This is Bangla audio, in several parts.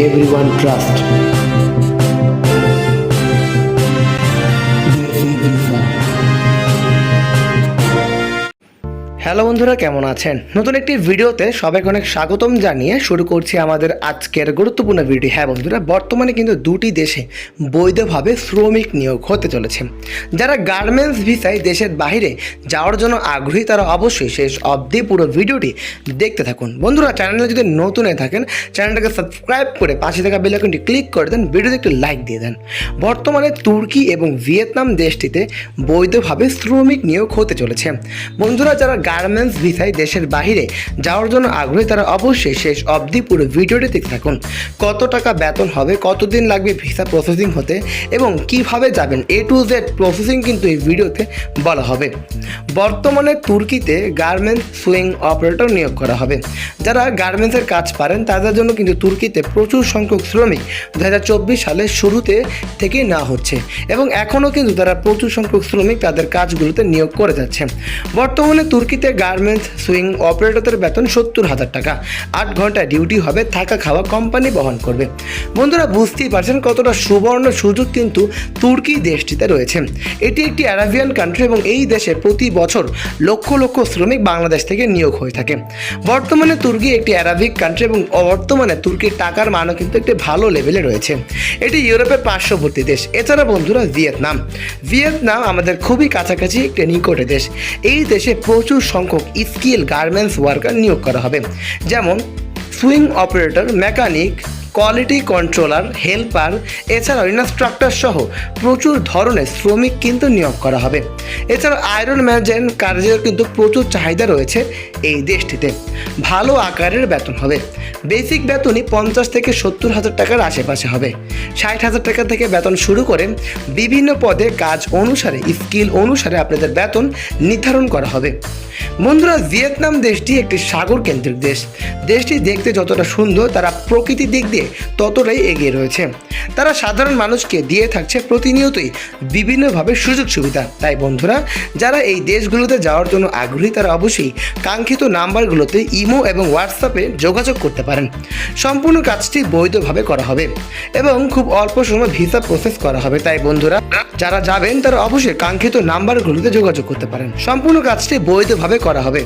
everyone trusts. হ্যালো বন্ধুরা, কেমন আছেন? নতুন একটি ভিডিওতে সবাইকে অনেক স্বাগতম জানিয়ে শুরু করছি আমাদের আজকের গুরুত্বপূর্ণ ভিডিও হ্যাঁ বন্ধুরা, বর্তমানে কিন্তু দুটি দেশে বৈধভাবে শ্রমিক নিয়োগ হতে চলেছে। যারা গার্মেন্টস ভিসায় দেশের বাইরে যাওয়ার জন্য আগ্রহী, তারা অবশ্যই শেষ অবধি পুরো ভিডিওটি দেখতে থাকুন। বন্ধুরা চ্যানেলে যদি নতুন হয়ে থাকেন চ্যানেলটাকে সাবস্ক্রাইব করে পাশে থাকা বেল আইকনটি ক্লিক করে দেন ভিডিওতে একটু লাইক দিয়ে দেন। বর্তমানে তুর্কি এবং ভিয়েতনাম দেশটিতে বৈধভাবে শ্রমিক নিয়োগ হতে চলেছে। বন্ধুরা, যারা গার্মেন্টস ভিসায় দেশের বাইরে যাওয়ার জন্য আগ্রহী তারা অবশ্যই শেষ অবধি পুরো ভিডিওটি দেখতে থাকুন। কত টাকা বেতন হবে, কতদিন লাগবে ভিসা প্রসেসিং হতে এবং কীভাবে যাবেন এ টু জেড প্রসেসিং কিন্তু এই ভিডিওতে বলা হবে। বর্তমানে তুর্কিতে গার্মেন্টস সুইং অপারেটর নিয়োগ করা হবে। যারা গার্মেন্টসের কাজ পারেন, তাদের জন্য কিন্তু তুর্কিতে প্রচুর সংখ্যক শ্রমিক দু হাজার চব্বিশ সালের শুরুতে থেকেই না হচ্ছে এবং এখনও কিন্তু তারা প্রচুর সংখ্যক শ্রমিক তাদের কাজগুলোতে নিয়োগ করে যাচ্ছে। বর্তমানে তুর্কিতে গার্মেন্টস, সুইং, অপারেটরদের বেতন সত্তর হাজার টাকা। আট ঘণ্টা ডিউটি হবে, থাকা খাওয়া কোম্পানি বহন করবে। বন্ধুরা, বুঝতেই পারছেন কতটা সুবর্ণ সুযোগ কিন্তু তুর্কি দেশটিতে রয়েছে। এটি একটি অ্যারাবিয়ান কান্ট্রি এবং এই দেশে প্রতি বছর লক্ষ লক্ষ শ্রমিক বাংলাদেশ থেকে নিয়োগ হয়ে থাকে। বর্তমানে তুর্কি একটি অ্যারাবিক কান্ট্রি এবং বর্তমানে তুর্কির টাকার মানও কিন্তু একটি ভালো লেভেলে রয়েছে। এটি ইউরোপের পার্শ্ববর্তী দেশ। এছাড়া বন্ধুরা, ভিয়েতনাম। ভিয়েতনাম আমাদের খুবই কাছাকাছি একটি নিকটে দেশ। এই দেশে প্রচুর সংখ্যক স্কিল গার্মেন্টস ওয়ার্কার নিয়োগ করা হবে। যেমন sewing operator, mechanic, quality controller, helper, এছাড়াও ইনস্ট্রাক্টর সহ প্রচুর ধরনের শ্রমিক কিন্তু নিয়োগ করা হবে। এছাড়া আয়রন ম্যানেজার কার্যের কিন্তু প্রচুর চাহিদা রয়েছে এই দেশটিতে। ভালো আকারের বেতন হবে। বেসিক বেতনই পঞ্চাশ থেকে সত্তর হাজার টাকার আশেপাশে হবে। ষাট হাজার টাকা থেকে বেতন শুরু করে বিভিন্ন পদে কাজ অনুসারে, স্কিল অনুসারে আপনাদের বেতন নির্ধারণ করা হবে। বন্ধুরা, ভিয়েতনাম দেশটি একটি সাগর কেন্দ্রিক দেশ। দেশটি দেখতে যতটা সুন্দর, তারা প্রকৃতির দিক দিয়ে ততটাই এগিয়ে রয়েছে। তারা সাধারণ মানুষকে দিয়ে থাকছে প্রতিনিয়তই বিভিন্নভাবে সুযোগ সুবিধা। তাই বন্ধুরা, যারা এই দেশগুলোতে যাওয়ার জন্য আগ্রহী, তারা অবশ্যই কাঙ্ক্ষিত নাম্বারগুলোতে ইমো এবং হোয়াটসঅ্যাপে যোগাযোগ করতে পারেন। সম্পূর্ণ কাজটি বৈধভাবে করা হবে এবং খুব অল্প সময় ভিসা প্রসেস করা হবে। তাই বন্ধুরা, যারা যাবেন, তারা অবশ্যই কাঙ্ক্ষিত নাম্বারগুলোতে যোগাযোগ করতে পারেন। সম্পূর্ণ কাজটি বৈধভাবে করা হবে।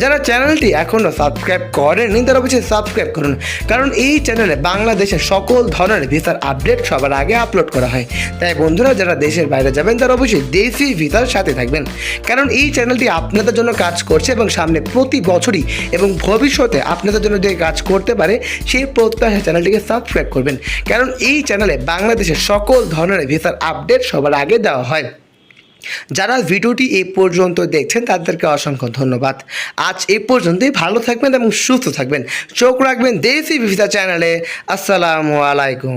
যারা চ্যানেলটি এখনও সাবস্ক্রাইব করেননি, তারা অবশ্যই সাবস্ক্রাইব করুন। কারণ এই চ্যানেলে বাংলাদেশের সকল ধরনের ভিসার আপডেট সবার আগে আপলোড করা হয়। তাই বন্ধুরা, যারা দেশের বাইরে যাবেন, তারা অবশ্যই দেশি ভিসার সাথে থাকবেন। কারণ এই চ্যানেলটি আপনাদের জন্য কাজ করছে এবং সামনে প্রতি বছরই এবং ভবিষ্যতে আপনাদের জন্য যে কাজ করতে পারে, সেই প্রত্যাশা চ্যানেলটিকে সাবস্ক্রাইব করবেন। কারণ এই চ্যানেলে বাংলাদেশের সকল ধরনের ভিসার আপডেট সবার আগে দেওয়া হয়। যারা ভিডিওটি এ পর্যন্ত দেখছেন, তাদেরকে অসংখ্য ধন্যবাদ। আজ এ পর্যন্তই, ভালো থাকবেন এবং সুস্থ থাকবেন। চোখ রাখবেন দেশি ভিসা চ্যানেলে। আসসালামু আলাইকুম।